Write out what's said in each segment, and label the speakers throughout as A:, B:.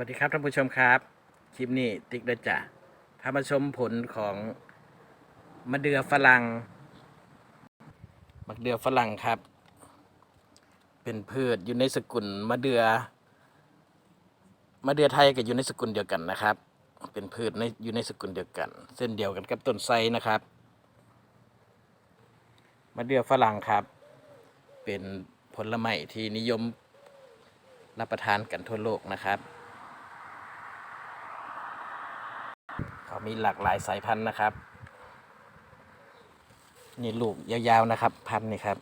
A: วัสดีครับท่านผู้ชมครับ คลิปนี้ติ๊กเดจ่ะพามาชมผลของมะเดื่อฝรั่งมะเดื่อฝรั่งครับ เป็นพืชอยู่ในสกุลมะเดื่อมะเดื่อไทยกับอยู่ในสกุลเดียวกันนะครับ เป็นพืชในอยู่ในสกุลเดียวกัน เส้นเดียวกันกับต้นไทรนะครับมะเดื่อฝรั่งครับ เป็นผลไม้ที่นิยมรับประทานกันทั่วโลกนะครับ เขามีหลากหลายสายพันธุ์นะครับ นี่ลูกยาวๆนะครับ พันธุ์นี่ครับ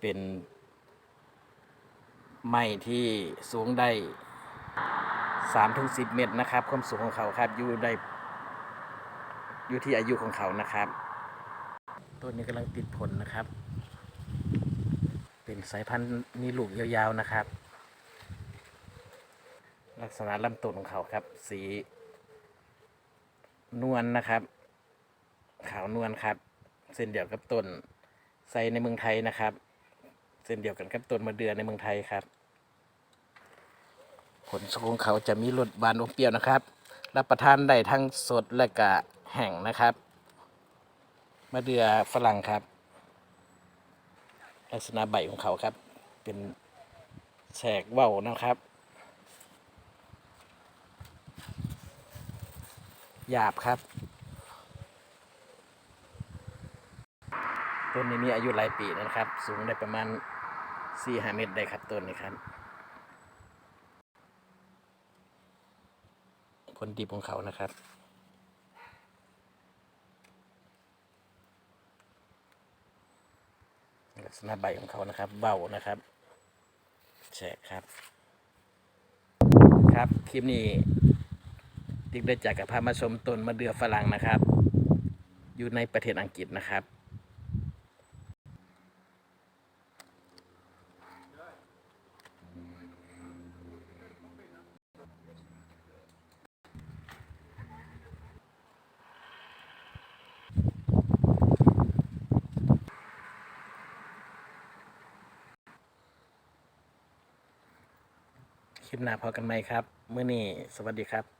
A: เป็น ไม้ที่สูงได้สามถึงสิบเมตรนะครับ ความสูงของเขาครับอยู่ได้อยู่ที่อายุของเขานะครับต้นนี้กำลังติดผลนะครับ เป็นสายพันธุ์มีลูกยาวๆนะครับ ลักษณะลำต้นของเขาครับ สีนวลนะครับ ขาวนวลครับ เส้นเดียวกับต้นไซในเมืองไทยนะครับ เส้นเดียวกันกับต้นมะเดื่อในเมืองไทยครับ ผลของเขาจะมีรสหวานอมเปรี้ยวนะครับ รับประทานได้ทั้งสดและก็แห้งนะครับมะเดื่อฝรั่งครับ ลักษณะใบของเขาครับ เป็นแฉกเว้านะครับ หยาบครับ ต้นนี้มีอายุหลายปีนะครับ สูงได้ประมาณ4ี่หเมตรได้ครับต้นนี้ครับ ผลดีของเขานะครับลักษณะใบของเขานะครับเบานะครับแฉกครับ ครับ คลิปนี้ ติ๊กได้จากกับพามาชมต้นมะเดื่อฝรั่งนะครับ อยู่ในประเทศอังกฤษนะครับ คลิปหน้าพอกันไหมครับ เมื่อนี้สวัสดีครับ